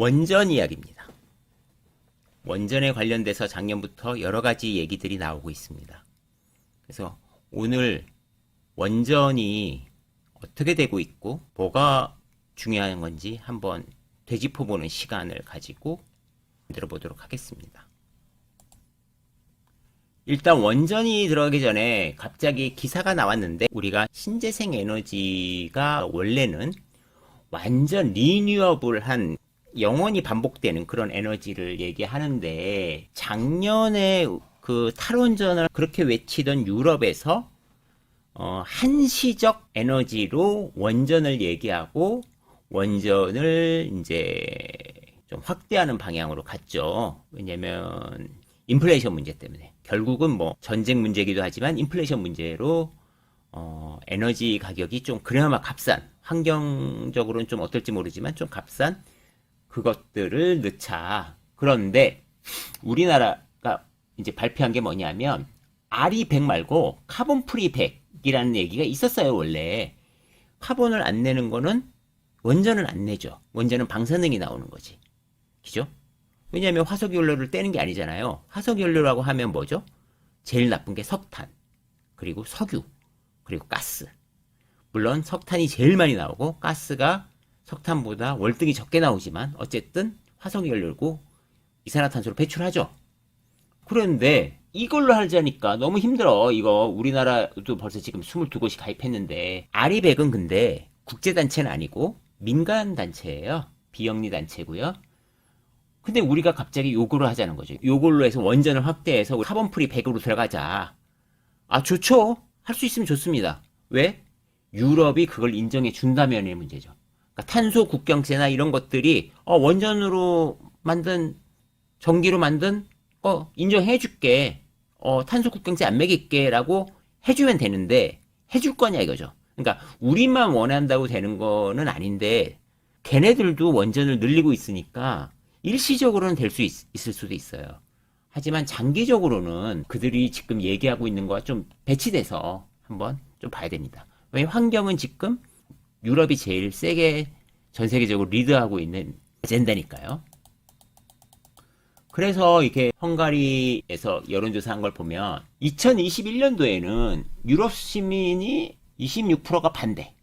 원전 이야기입니다. 원전에 관련돼서 작년부터 여러 가지 얘기들이 나오고 있습니다. 그래서 오늘 원전이 어떻게 되고 있고 뭐가 중요한 건지 한번 되짚어보는 시간을 가지고 들어보도록 하겠습니다. 일단 원전이 들어가기 전에 갑자기 기사가 나왔는데 우리가 신재생 에너지가 원래는 완전 리뉴어블한 영원히 반복되는 그런 에너지를 얘기하는데 작년에 그 탈원전을 그렇게 외치던 유럽에서 어, 한시적 에너지로 원전을 얘기하고 원전을 이제 좀 확대하는 방향으로 갔죠. 왜냐면 인플레이션 문제 때문에 결국은 뭐 전쟁 문제기도 하지만 인플레이션 문제로 어, 에너지 가격이 좀 그나마 값싼 환경적으로는 좀 어떨지 모르지만 좀 값싼 그것들을 넣자. 그런데 우리나라가 이제 발표한 게 뭐냐면 RE100 말고 카본 프리 100이라는 얘기가 있었어요, 원래. 카본을 안 내는 거는 원전을 안 내죠. 원전은 방사능이 나오는 거지. 그죠? 왜냐하면 화석연료를 떼는 게 아니잖아요. 화석연료라고 하면 뭐죠? 제일 나쁜 게 석탄, 그리고 석유, 그리고 가스. 물론 석탄이 제일 많이 나오고 가스가 석탄보다 월등히 적게 나오지만 어쨌든 화석연료고 이산화탄소를 배출하죠. 그런데 이걸로 하자니까 너무 힘들어. 이거 우리나라도 벌써 지금 22곳이 가입했는데 아리백은 근데 국제단체는 아니고 민간단체예요. 비영리 단체고요. 근데 우리가 갑자기 요구를 하자는 거죠. 요걸로 해서 원전을 확대해서 카본 프리 100으로 들어가자. 아, 좋죠. 할 수 있으면 좋습니다. 왜? 유럽이 그걸 인정해 준다면의 문제죠. 그러니까 탄소 국경세나 이런 것들이 어, 원전으로 만든 전기로 만든 어, 인정해 줄게. 어, 탄소 국경세 안 매길게라고 해주면 되는데 해줄 거냐 이거죠. 그러니까 우리만 원한다고 되는 거는 아닌데 걔네들도 원전을 늘리고 있으니까 일시적으로는 될 수 있을 수도 있어요. 하지만 장기적으로는 그들이 지금 얘기하고 있는 거와 좀 배치돼서 한번 좀 봐야 됩니다. 왜냐면 환경은 지금 유럽이 제일 세게 전 세계적으로 리드하고 있는 아젠다니까요. 그래서 이렇게 헝가리에서 여론조사한 걸 보면 2021년도에는 유럽 시민이 26%가 반대.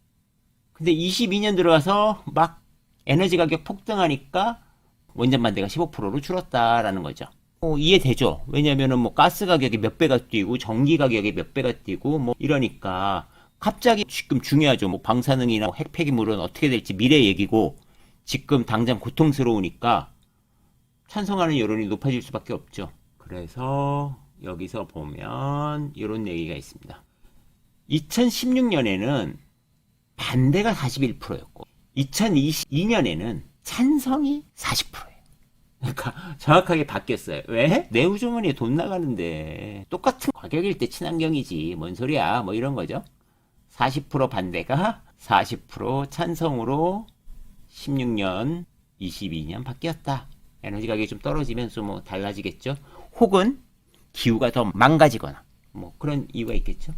근데 22년 들어가서 막 에너지 가격 폭등하니까 원전 반대가 15%로 줄었다라는 거죠. 어, 이해되죠? 왜냐면은 뭐 가스 가격이 몇 배가 뛰고 전기 가격이 몇 배가 뛰고 뭐 이러니까 갑자기 지금 중요하죠. 뭐 방사능이나 핵 폐기물은 어떻게 될지 미래 얘기고 지금 당장 고통스러우니까 찬성하는 여론이 높아질 수밖에 없죠. 그래서 여기서 보면 이런 얘기가 있습니다. 2016년에는 반대가 41%였고 2022년에는 찬성이 40%예요. 그러니까 정확하게 바뀌었어요. 왜? 내후주머니에 돈 나가는데 똑같은 가격일 때 친환경이지 뭔 소리야 뭐 이런 거죠. 40% 반대가 40% 찬성으로 16년, 22년 바뀌었다. 에너지 가격이 좀 떨어지면서 뭐 달라지겠죠. 혹은 기후가 더 망가지거나 뭐 그런 이유가 있겠죠.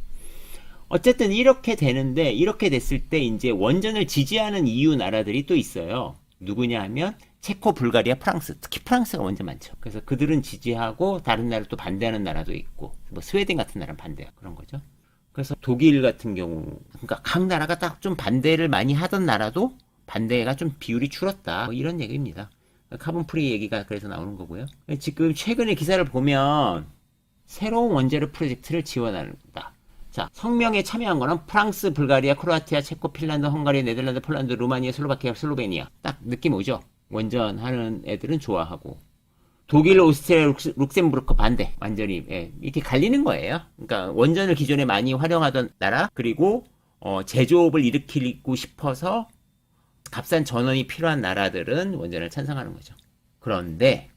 어쨌든 이렇게 되는데 이렇게 됐을 때 이제 원전을 지지하는 EU 나라들이 또 있어요. 누구냐 하면 체코, 불가리아, 프랑스, 특히 프랑스가 먼저 많죠. 그래서 그들은 지지하고 다른 나라 또 반대하는 나라도 있고 뭐 스웨덴 같은 나라는 반대야 그런 거죠. 그래서 독일 같은 경우 그러니까 각 나라가 딱 좀 반대를 많이 하던 나라도 반대가 좀 비율이 줄었다 뭐 이런 얘기입니다. 카본 프리 얘기가 그래서 나오는 거고요. 지금 최근에 기사를 보면 새로운 원자력 프로젝트를 지원한다. 자, 성명에 참여한 거는 프랑스, 불가리아, 크로아티아, 체코, 핀란드, 헝가리, 네덜란드, 폴란드, 루마니아, 슬로바키아, 슬로베니아. 딱 느낌 오죠? 원전 하는 애들은 좋아하고. 독일, 오스트리아, 룩셈부르크 반대. 완전히, 예, 이렇게 갈리는 거예요. 그러니까 원전을 기존에 많이 활용하던 나라, 그리고, 어, 제조업을 일으키고 싶어서 값싼 전원이 필요한 나라들은 원전을 찬성하는 거죠. 그런데,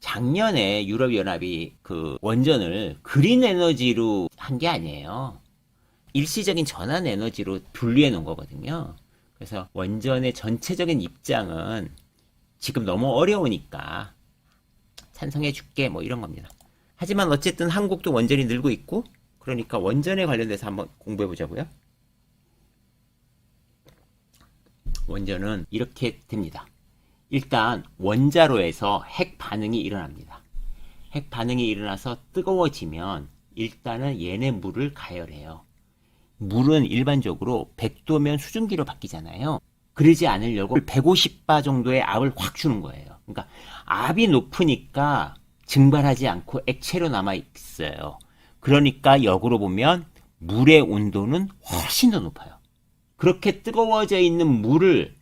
작년에 유럽연합이 그 원전을 그린 에너지로 한 게 아니에요. 일시적인 전환 에너지로 분리해 놓은 거거든요. 그래서 원전의 전체적인 입장은 지금 너무 어려우니까 찬성해 줄게 뭐 이런 겁니다. 하지만 어쨌든 한국도 원전이 늘고 있고 그러니까 원전에 관련돼서 한번 공부해 보자고요. 원전은 이렇게 됩니다. 일단 원자로에서 핵 반응이 일어납니다. 핵 반응이 일어나서 뜨거워지면 일단은 얘네 물을 가열해요. 물은 일반적으로 100도면 수증기로 바뀌잖아요. 그러지 않으려고 150바 정도의 압을 확 주는 거예요. 그러니까 압이 높으니까 증발하지 않고 액체로 남아 있어요. 그러니까 역으로 보면 물의 온도는 훨씬 더 높아요. 그렇게 뜨거워져 있는 물을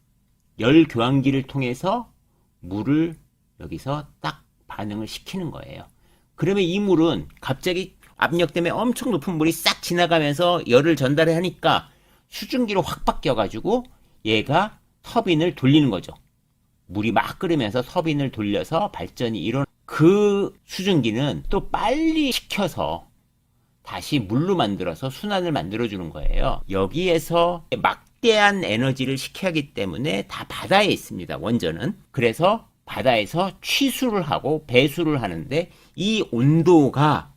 열 교환기를 통해서 물을 여기서 딱 반응을 시키는 거예요. 그러면 이 물은 갑자기 압력 때문에 엄청 높은 물이 싹 지나가면서 열을 전달을 하니까 수증기로 확 바뀌어가지고 얘가 터빈을 돌리는 거죠. 물이 막 끓으면서 터빈을 돌려서 발전이 일어나. 그 수증기는 또 빨리 식혀서 다시 물로 만들어서 순환을 만들어주는 거예요. 여기에서 막대한 에너지를 식혀야 하기 때문에 다 바다에 있습니다. 원전은. 그래서 바다에서 취수를 하고 배수를 하는데 이 온도가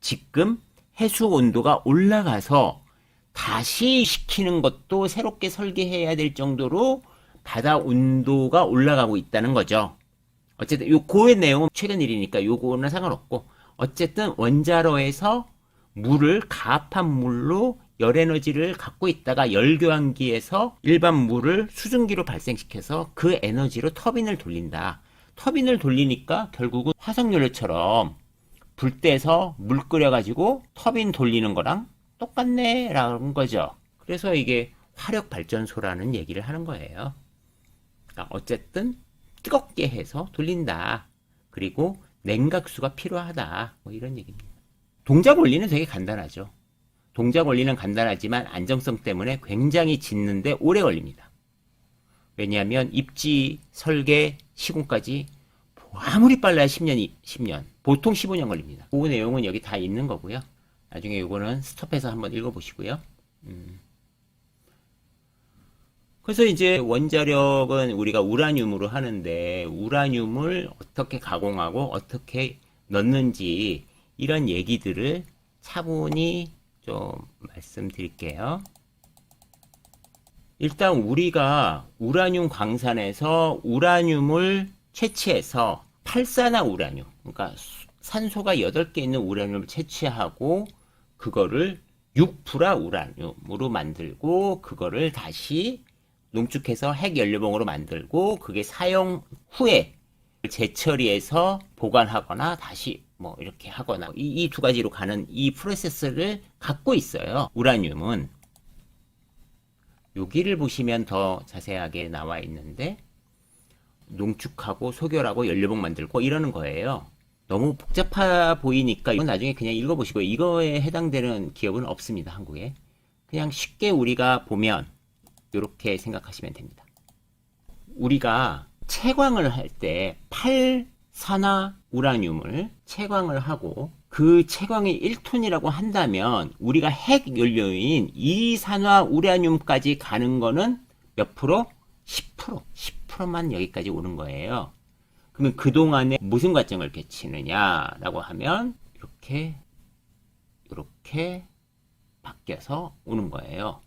지금 해수 온도가 올라가서 다시 식히는 것도 새롭게 설계해야 될 정도로 바다 온도가 올라가고 있다는 거죠. 어쨌든 요 고의 내용은 최근 일이니까 요거는 상관없고 어쨌든 원자로에서 물을 가압한 물로 열 에너지를 갖고 있다가 열교환기에서 일반 물을 수증기로 발생시켜서 그 에너지로 터빈을 돌린다. 터빈을 돌리니까 결국은 화석연료처럼 불 떼서 물 끓여가지고 터빈 돌리는 거랑 똑같네 라는 거죠. 그래서 이게 화력 발전소라는 얘기를 하는 거예요. 그러니까 어쨌든 뜨겁게 해서 돌린다. 그리고 냉각수가 필요하다. 뭐 이런 얘기입니다. 동작 원리는 되게 간단하죠. 동작 원리는 간단하지만 안정성 때문에 굉장히 짓는데 오래 걸립니다. 왜냐하면 입지, 설계, 시공까지 아무리 빨라야 10년이 10년, 보통 15년 걸립니다. 그 내용은 여기 다 있는 거고요. 나중에 이거는 스톱해서 한번 읽어보시고요. 음. 그래서 이제 원자력은 우리가 우라늄으로 하는데 우라늄을 어떻게 가공하고 어떻게 넣는지 이런 얘기들을 차분히 좀 말씀드릴게요. 일단 우리가 우라늄 광산에서 우라늄을 채취해서 팔산화 우라늄, 그러니까 산소가 8개 있는 우라늄을 채취하고 그거를 6프라 우라늄으로 만들고 그거를 다시 농축해서 핵연료봉으로 만들고 그게 사용 후에 재처리해서 보관하거나 다시 뭐 이렇게 하거나 이두 가지로 가는 이 프로세스를 갖고 있어요. 우라늄은 여기를 보시면 더 자세하게 나와 있는데 농축하고 소결하고 연료봉 만들고 이러는 거예요. 너무 복잡해 보이니까 이건 나중에 그냥 읽어보시고 이거에 해당되는 기업은 없습니다. 한국에. 그냥 쉽게 우리가 보면 이렇게 생각하시면 됩니다. 우리가 채광을 할 때 팔산화 우라늄을 채광을 하고 그 채광이 1톤이라고 한다면 우리가 핵 연료인 이산화 우라늄까지 가는 거는 몇 프로? 10%. 10%만 여기까지 오는 거예요. 그러면 그동안에 무슨 과정을 거치느냐라고 하면 이렇게 이렇게 바뀌어서 오는 거예요.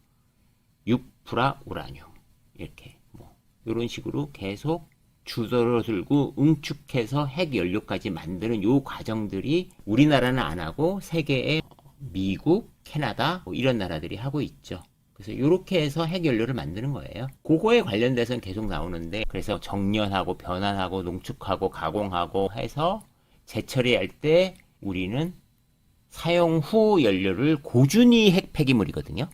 6프라 우라늄 이렇게 뭐 이런 식으로 계속 주도를 들고 응축해서 핵 연료까지 만드는 요 과정들이 우리나라는 안 하고 세계의 미국, 캐나다 뭐 이런 나라들이 하고 있죠. 그래서 이렇게 해서 핵 연료를 만드는 거예요. 그거에 관련돼서는 계속 나오는데 그래서 정련하고 변환하고 농축하고 가공하고 해서 재처리할 때 우리는 사용 후 연료를 고준위 핵 폐기물이거든요.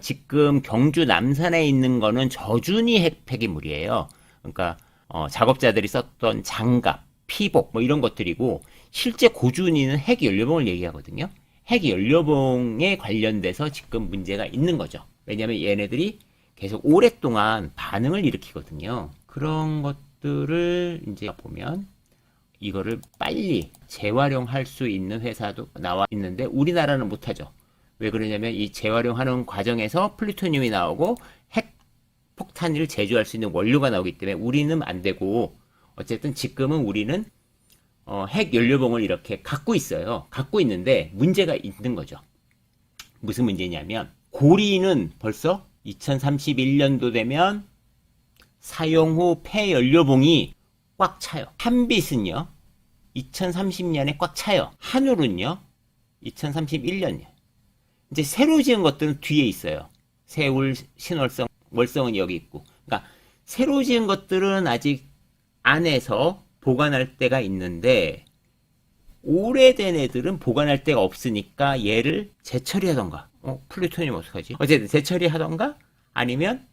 지금 경주 남산에 있는 거는 저준위 핵 폐기물이에요. 그러니까 어, 작업자들이 썼던 장갑, 피복 뭐 이런 것들이고 실제 고준위는 핵 연료봉을 얘기하거든요. 핵 연료봉에 관련돼서 지금 문제가 있는 거죠. 왜냐하면 얘네들이 계속 오랫동안 반응을 일으키거든요. 그런 것들을 이제 보면 이거를 빨리 재활용할 수 있는 회사도 나와 있는데 우리나라는 못하죠. 왜 그러냐면 이 재활용하는 과정에서 플루토늄이 나오고 핵 폭탄을 제조할 수 있는 원료가 나오기 때문에 우리는 안 되고 어쨌든 지금은 우리는 어, 핵 연료봉을 이렇게 갖고 있어요. 갖고 있는데 문제가 있는 거죠. 무슨 문제냐면 고리는 벌써 2031년도 되면 사용 후 폐연료봉이 꽉 차요. 한빛은요, 2030년에 꽉 차요. 한울은요, 2031년이요. 이제 새로 지은 것들은 뒤에 있어요. 세울, 신월성, 월성은 여기 있고. 그러니까 새로 지은 것들은 아직 안에서 보관할 때가 있는데 오래된 애들은 보관할 데가 없으니까 얘를 재처리하던가. 어, 플루토늄 어떡하지? 어쨌든 재처리하던가 아니면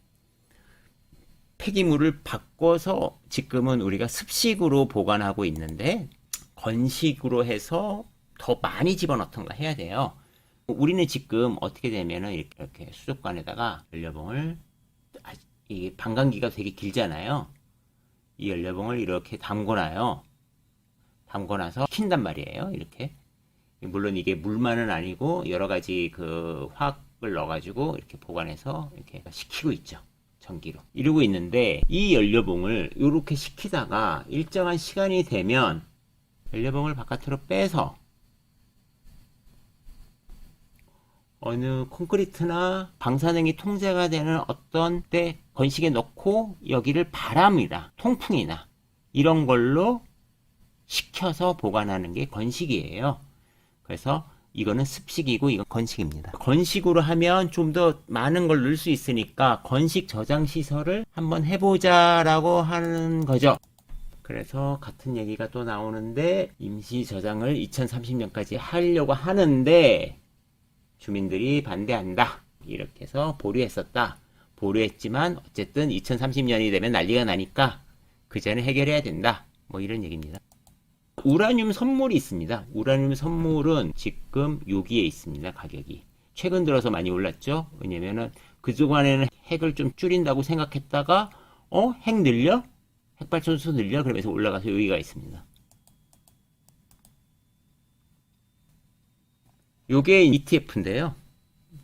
폐기물을 바꿔서 지금은 우리가 습식으로 보관하고 있는데 건식으로 해서 더 많이 집어넣던가 해야 돼요. 우리는 지금 어떻게 되면은 이렇게, 수족관에다가 연료봉을 아, 이게 방광기가 되게 길잖아요. 이 연료봉을 이렇게 담궈놔요. 담궈놔서 킨단 말이에요. 이렇게 물론 이게 물만은 아니고 여러 가지 그 화학을 넣어가지고 이렇게 보관해서 이렇게 식히고 있죠. 전기로 이러고 있는데 이 연료봉을 이렇게 식히다가 일정한 시간이 되면 연료봉을 바깥으로 빼서 어느 콘크리트나 방사능이 통제가 되는 어떤 때 건식에 넣고 여기를 바람이나 통풍이나 이런 걸로 식혀서 보관하는 게 건식이에요. 그래서 이거는 습식이고 이건 건식입니다. 건식으로 하면 좀 더 많은 걸 넣을 수 있으니까 건식 저장 시설을 한번 해보자라고 하는 거죠. 그래서 같은 얘기가 또 나오는데 임시 저장을 2030년까지 하려고 하는데 주민들이 반대한다. 이렇게 해서 보류했었다. 보류했지만 어쨌든 2030년이 되면 난리가 나니까 그 전에 해결해야 된다. 뭐 이런 얘기입니다. 우라늄 선물이 있습니다. 우라늄 선물은 지금 여기에 있습니다. 가격이. 최근 들어서 많이 올랐죠. 왜냐면은 그동안에는 핵을 좀 줄인다고 생각했다가 어? 핵 늘려? 핵발전소 늘려? 그러면서 올라가서 여기가 있습니다. 요게 ETF인데요.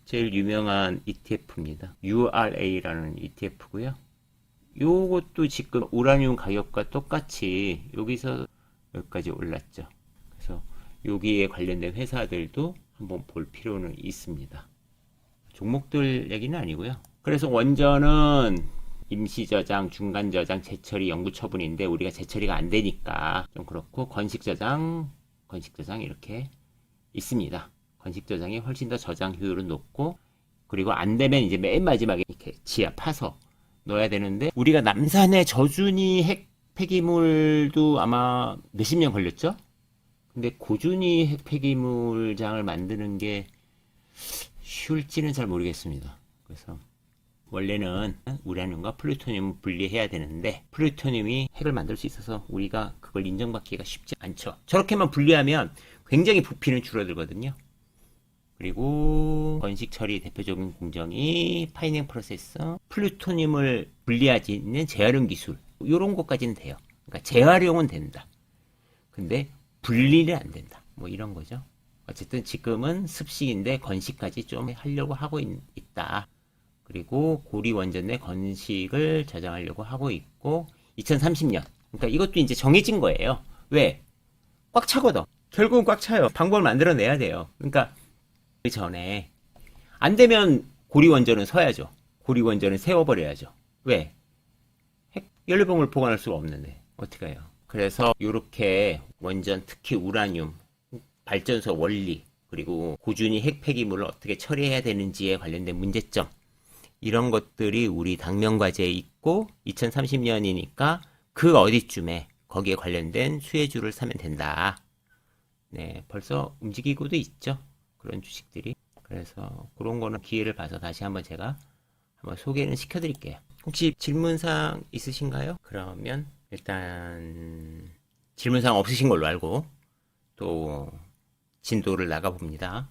제일 유명한 ETF입니다. URA라는 ETF고요. 요것도 지금 우라늄 가격과 똑같이 여기서 여기까지 올랐죠. 그래서 여기에 관련된 회사들도 한번 볼 필요는 있습니다. 종목들 얘기는 아니고요. 그래서 원전은 임시 저장, 중간 저장, 재처리, 영구 처분인데 우리가 재처리가 안 되니까 좀 그렇고 건식 저장, 건식 저장 이렇게 있습니다. 건식 저장이 훨씬 더 저장 효율은 높고 그리고 안 되면 이제 맨 마지막에 이렇게 지하 파서 넣어야 되는데 우리가 남산의 저준위 핵 폐기물도 아마 몇십 년 걸렸죠? 근데 고준위 핵 폐기물장을 만드는 게 쉬울지는 잘 모르겠습니다. 그래서 원래는 우라늄과 플루토늄을 분리해야 되는데 플루토늄이 핵을 만들 수 있어서 우리가 그걸 인정받기가 쉽지 않죠. 저렇게만 분리하면 굉장히 부피는 줄어들거든요. 그리고 건식 처리 대표적인 공정이 파이닝 프로세서, 플루토늄을 분리하지 있는 재활용 기술 이런 것까지는 돼요. 그러니까 재활용은 된다. 근데 분리는 안 된다. 뭐 이런 거죠. 어쨌든 지금은 습식인데 건식까지 좀 하려고 하고 있, 다 그리고 고리 원전 내 건식을 저장하려고 하고 있고 2030년. 그러니까 이것도 이제 정해진 거예요. 왜? 꽉 차거든. 결국은 꽉 차요. 방법을 만들어내야 돼요. 그러니까 그 전에 안 되면 고리 원전은 서야죠. 고리 원전은 세워버려야죠. 왜? 핵 연료봉을 보관할 수가 없는데 어떻게 해요? 그래서 이렇게 원전 특히 우라늄 발전소 원리 그리고 고준위 핵 폐기물을 어떻게 처리해야 되는지에 관련된 문제점 이런 것들이 우리 당면 과제에 있고 2030년이니까 그 어디쯤에 거기에 관련된 수혜주를 사면 된다. 네, 벌써 움직이고도 있죠. 그런 주식들이. 그래서 그런 거는 기회를 봐서 다시 한번 제가 한번 소개는 시켜드릴게요. 혹시 질문사항 있으신가요? 그러면 일단 질문사항 없으신 걸로 알고 또 진도를 나가봅니다.